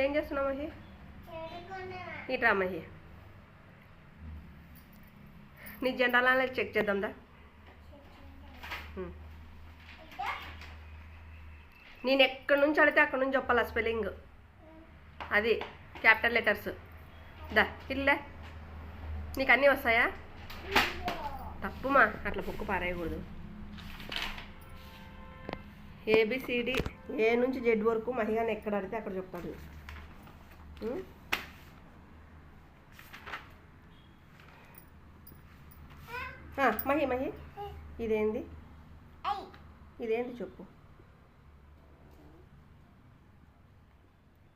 ఏం చేస్తున్నావు మహి? ఇట్రా మహి. నీ జెండాలని చెక్ చేద్దాందా. నేను ఎక్కడి నుంచి అడితే అక్కడి నుంచి చెప్పాలా స్పెల్లింగ్? అది క్యాపిటల్ లెటర్స్. దా ఇల్లే. నీకు అన్నీ వస్తాయా తప్పుమా అట్లా బుక్ పారేయకూడదు. ఏబిసిడి ఏ నుంచి జెడ్ వరకు మహిళని ఎక్కడ అడితే అక్కడ చెప్తాడు. మహి మహి. ఇదేంది? ఇదేంటి చెప్పు.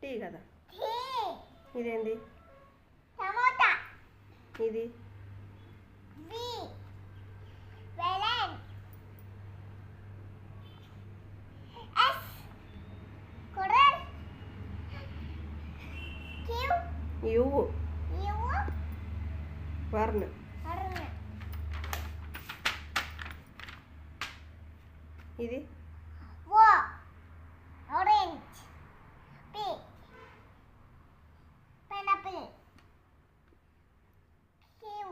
టీ కదా. ఇదేంది? ఇది? క్యూ యువు యు వర్ణ అరుణ ఇది O orange P pineapple Q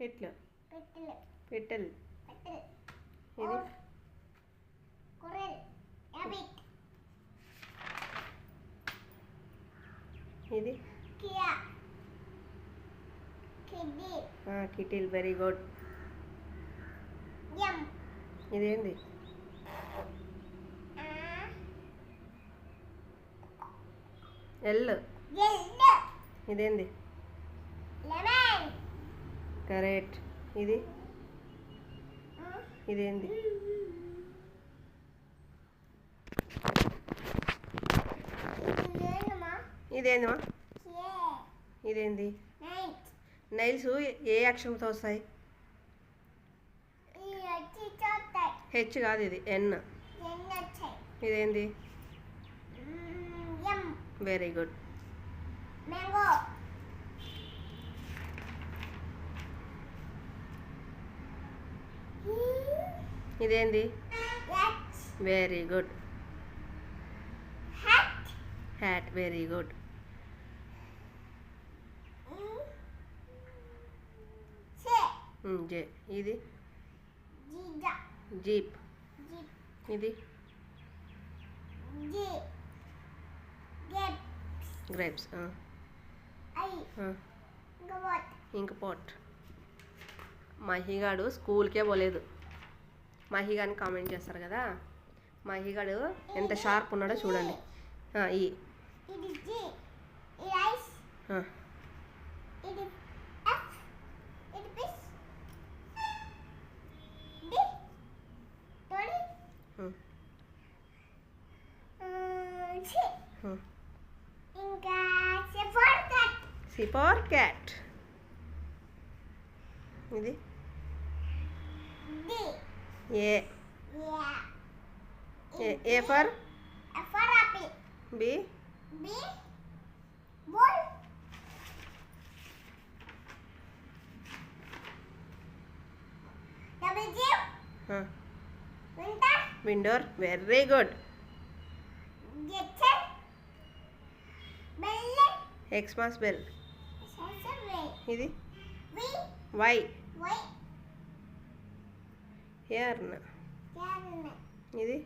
ఎట్లా పెట్టెలు పెట్టెల్ పెట్టెలు ఇది ఇది? కిటిల్ వెరీ గుడ్ ఇదేంది? ఎల్. ఇదేంది? కరెక్ట్. ఇది? ఇదేంది? ఇదేందిమా ఇదేంది? నైల్స్ ఏ అక్షరంతో వస్తాయి? హెచ్ కాదు ఇది ఎన్ ఇదేంది? వెరీ గుడ్ మ్యాంగో ఇదేంది? Very good hat very good J ఇది. జీప్. ఇది. గ్రేప్స్. ఇంక పోట్ మహిగాడు స్కూల్కే పోలేదు. మహిగాని కామెంట్ చేస్తారు కదా. మహిగాడు ఎంత షార్ప్ ఉన్నాడో చూడండి. ఈ ఇది జీ ఇది ఐస్ ఆ, ఇది ఎఫ్ ఇది పిస్ డి తోడి ఉమ్, సి ఉమ్. ఇంకా C for cut C for cat ఇది D A yeah A- A for for apple B B ball double G winter window very good Jackson bell Xmas bell ఇది? V earn an ఇది?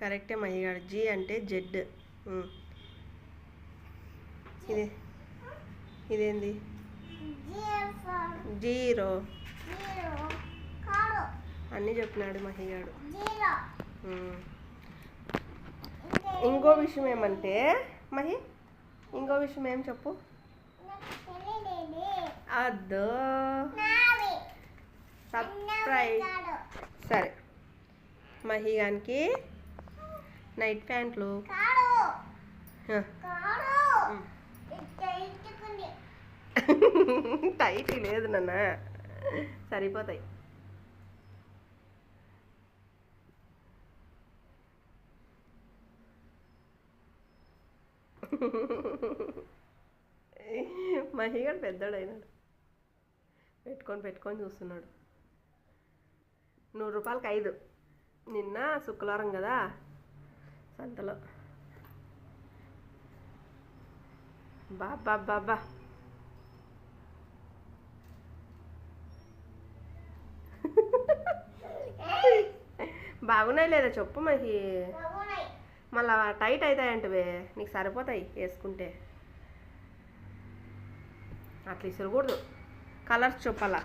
కరెక్టే మహిగాడు G అంటే Z. ఇది? ఇదేంది? Zero. అన్నీ చెప్పినాడు మహిగాడు ఇంకో విషయం ఏమంటే మహి ఇంకో విషయం ఏం చెప్పు? అద్దో సర్ప్రైజ్. సరే. మహిగానికి నైట్ ప్యాంట్లు. టైట్ లేదు నాన్న. సరిపోతాయి. మహిగాడు పెద్దోడైనాడు. పెట్టుకొని పెట్టుకొని చూస్తున్నాడు. నూరు రూపాయలకి ఐదు. నిన్న శుక్రవారం కదా? సంతలో. బాబా బాబా బాగున్నాయి లేదా? చెప్పు మహి. మళ్ళా టైట్ అవుతాయంటవే నీకు సరిపోతాయి వేసుకుంటే. అట్లా ఇసరకూడదు. కలర్స్ చెప్పాలా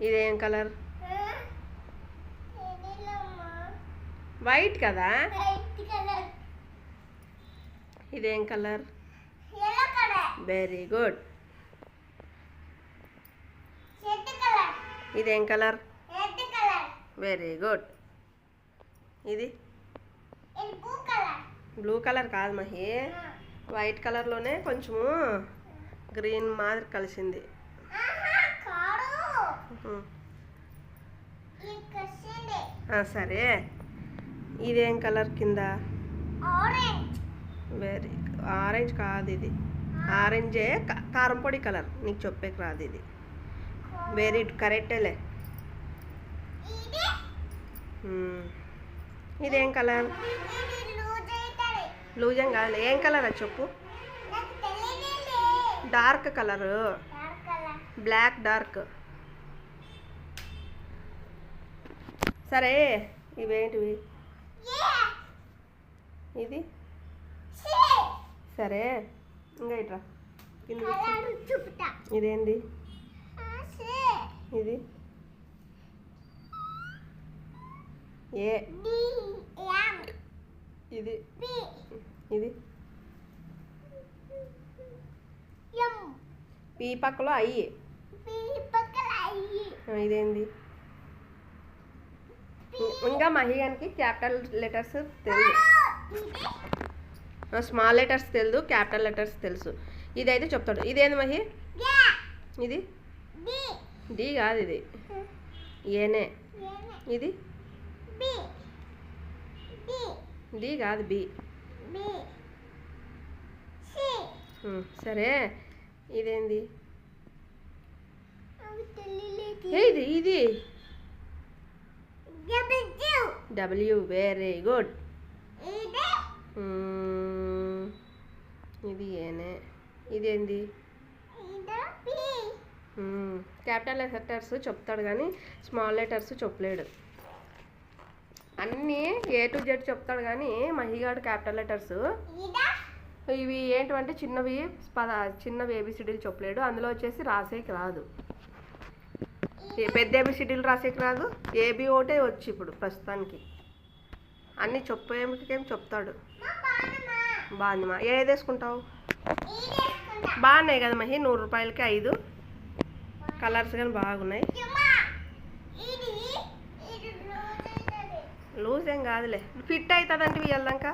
ఇదేం కలర్? వైట్ కదా? ఇదేం కలర్? Very good. ఇదేం కలర్? Very good. ఇది? బ్లూ కలర్ కాదు మహి. వైట్ కలర్లోనే కొంచెము గ్రీన్ మాదిరి కలిసింది. సరే. ఇదేం కలర్ కింద? వెరీ ఆరెంజ్ కాదు ఇది. ఆరెంజే కా- కారం పొడి కలర్ నీకు చెప్పేకి రాదు ఇది. వెరీ కరెక్టేలే ఇది కలర్? లూజ్ కాదు. ఏం కలర్ అది చెప్పు. Dark colour. Black dark. సరే ఇవేంటివి? ఇది? సరే ఇంకా ఇట్రా. ఇదేంది? ఇది? ఏ. ఇది. ఇది. పీ పక్కలో అయ్యి ఇదేంది? ఇంకా మహిగానికి క్యాపిటల్ లెటర్స్ తెలుసు స్మాల్ లెటర్స్ తెలుసు క్యాపిటల్ లెటర్స్ తెలుసు. ఇదైతే చెప్తాడు. ఇదేంది మహి? ఇది? డి కాదు ఇది. ఏనే? ఇది? డి కాదు బి. సరే. ఇదేంది? ఇది? ఇది? డబ్ల్యూ. Very good. ఇది. ఏనే? ఇదేంది? క్యాపిటల్ లెటర్స్ చెప్తాడు కానీ స్మాల్ లెటర్స్ చెప్పలేడు. అన్నీ ఏ టు జెడ్ చెప్తాడు కానీ మహిగాడు క్యాపిటల్ లెటర్స్ ఇవి ఏంటంటే చిన్నవి పద చిన్నవి ఏబిసిడీలు చెప్పలేడు. అందులో వచ్చేసి రాసేకి రాదు. పెద్ద ఏబిసిడీలు రాసేకి రాదు. ఏబి ఒకటే వచ్చి ఇప్పుడు ప్రస్తుతానికి. అన్నీ చెప్పేమికేం చెప్తాడు? మా బాణమా? బాగుంది మా ఏది వేసుకుంటావు? బాగున్నాయి కదా మహి. నూరు రూపాయలకి ఐదు. కలర్స్ కానీ బాగున్నాయి చుమ్మా ఇది ఇది రోజు అవుతుంది లూజ్ ఏం కాదులే. ఫిట్ అవుతుందంటే వెళ్దాక